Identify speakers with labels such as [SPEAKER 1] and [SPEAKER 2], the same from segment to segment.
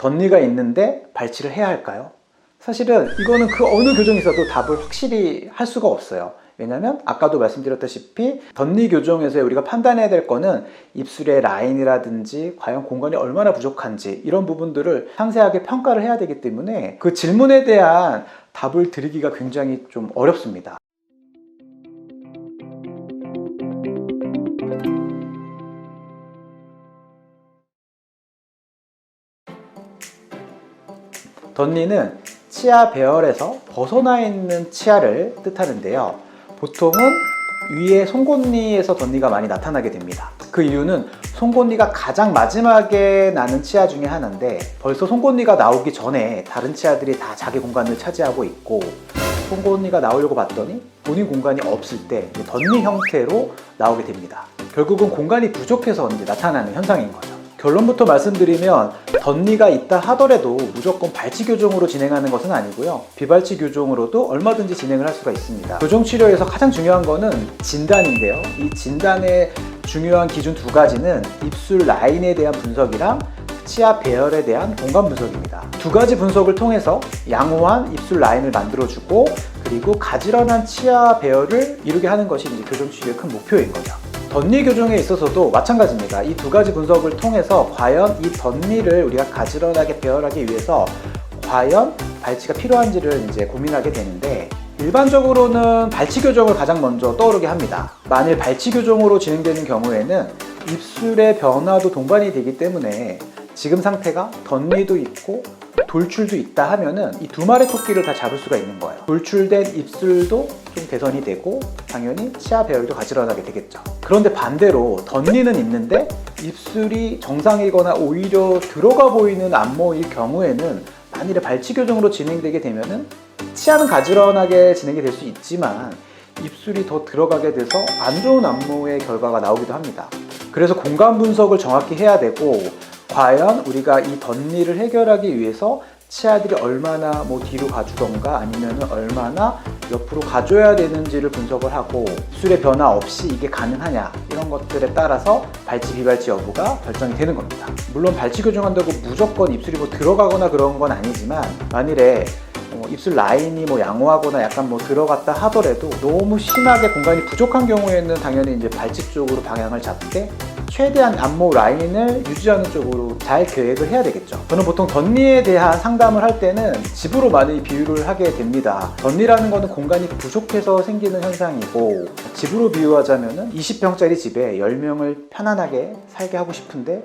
[SPEAKER 1] 덧니가 있는데 발치를 해야 할까요? 사실은 이거는 그 어느 교정에서도 답을 확실히 할 수가 없어요. 왜냐면 아까도 말씀드렸다시피 덧니 교정에서 우리가 판단해야 될 거는 입술의 라인이라든지 과연 공간이 얼마나 부족한지 이런 부분들을 상세하게 평가를 해야 되기 때문에 그 질문에 대한 답을 드리기가 굉장히 좀 어렵습니다. 덧니는 치아 배열에서 벗어나 있는 치아를 뜻하는데요. 보통은 위에 송곳니에서 덧니가 많이 나타나게 됩니다. 그 이유는 송곳니가 가장 마지막에 나는 치아 중에 하나인데 벌써 송곳니가 나오기 전에 다른 치아들이 다 자기 공간을 차지하고 있고 송곳니가 나오려고 봤더니 본인 공간이 없을 때 덧니 형태로 나오게 됩니다. 결국은 공간이 부족해서 나타나는 현상인 거죠. 결론부터 말씀드리면 덧니가 있다 하더라도 무조건 발치 교정으로 진행하는 것은 아니고요. 비발치 교정으로도 얼마든지 진행을 할 수가 있습니다. 교정 치료에서 가장 중요한 거는 진단인데요. 이 진단의 중요한 기준 두 가지는 입술 라인에 대한 분석이랑 치아 배열에 대한 공간 분석입니다. 두 가지 분석을 통해서 양호한 입술 라인을 만들어주고 그리고 가지런한 치아 배열을 이루게 하는 것이 이제 교정 치료의 큰 목표인 거죠. 덧니 교정에 있어서도 마찬가지입니다. 이 두 가지 분석을 통해서 과연 이 덧니를 우리가 가지런하게 배열하기 위해서 과연 발치가 필요한지를 이제 고민하게 되는데 일반적으로는 발치 교정을 가장 먼저 떠오르게 합니다. 만일 발치 교정으로 진행되는 경우에는 입술의 변화도 동반이 되기 때문에 지금 상태가 덧니도 있고 돌출도 있다 하면은 이 두 마리 토끼를 다 잡을 수가 있는 거예요. 돌출된 입술도 좀 개선이 되고 당연히 치아 배열도 가지런하게 되겠죠. 그런데 반대로 덧니는 있는데 입술이 정상이거나 오히려 들어가 보이는 안모일 경우에는 만일에 발치 교정으로 진행되게 되면은 치아는 가지런하게 진행이 될 수 있지만 입술이 더 들어가게 돼서 안 좋은 안모의 결과가 나오기도 합니다. 그래서 공간 분석을 정확히 해야 되고 과연 우리가 이 덧니를 해결하기 위해서 치아들이 얼마나 뭐 뒤로 가주던가 아니면 얼마나 옆으로 가줘야 되는지를 분석을 하고 입술의 변화 없이 이게 가능하냐 이런 것들에 따라서 발치 비발치 여부가 결정이 되는 겁니다. 물론 발치 교정한다고 무조건 입술이 뭐 들어가거나 그런 건 아니지만 만일에 어, 입술 라인이 뭐 양호하거나 약간 뭐 들어갔다 하더라도 너무 심하게 공간이 부족한 경우에는 당연히 이제 발치 쪽으로 방향을 잡되 최대한 안모 라인을 유지하는 쪽으로 잘 계획을 해야 되겠죠. 저는 보통 덧니에 대한 상담을 할 때는 집으로 많이 비유를 하게 됩니다. 덧니라는 거는 공간이 부족해서 생기는 현상이고 집으로 비유하자면은 20평짜리 집에 10명을 편안하게 살게 하고 싶은데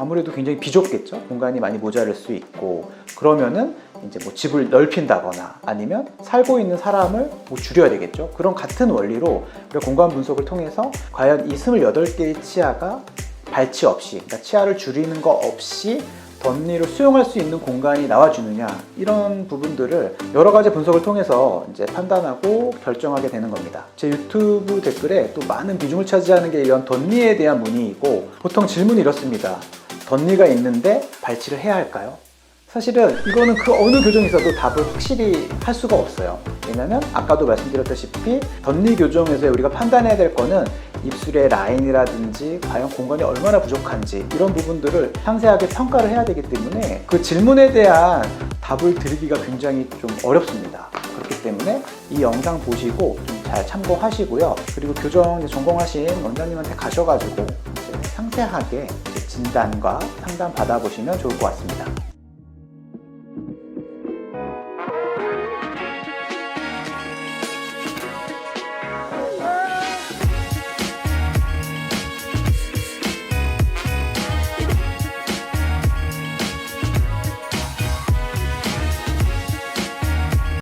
[SPEAKER 1] 아무래도 굉장히 비좁겠죠. 공간이 많이 모자랄 수 있고 그러면은 이제 뭐 집을 넓힌다거나 아니면 살고 있는 사람을 뭐 줄여야 되겠죠. 그런 같은 원리로 공간 분석을 통해서 과연 이 28개의 치아가 발치 없이 그러니까 치아를 줄이는 거 없이 덧니를 수용할 수 있는 공간이 나와주느냐 이런 부분들을 여러 가지 분석을 통해서 이제 판단하고 결정하게 되는 겁니다. 제 유튜브 댓글에 또 많은 비중을 차지하는 게 이런 덧니에 대한 문의이고 보통 질문이 이렇습니다. 덧니가 있는데 발치를 해야 할까요? 사실은 이거는 그 어느 교정에서도 답을 확실히 할 수가 없어요. 왜냐면 아까도 말씀드렸다시피 덧니 교정에서 우리가 판단해야 될 거는 입술의 라인이라든지 과연 공간이 얼마나 부족한지 이런 부분들을 상세하게 평가를 해야 되기 때문에 그 질문에 대한 답을 드리기가 굉장히 좀 어렵습니다. 그렇기 때문에 이 영상 보시고 좀 잘 참고하시고요. 그리고 교정 전공하신 원장님한테 가셔가지고 상세하게 진단과 상담 받아보시면 좋을 것 같습니다.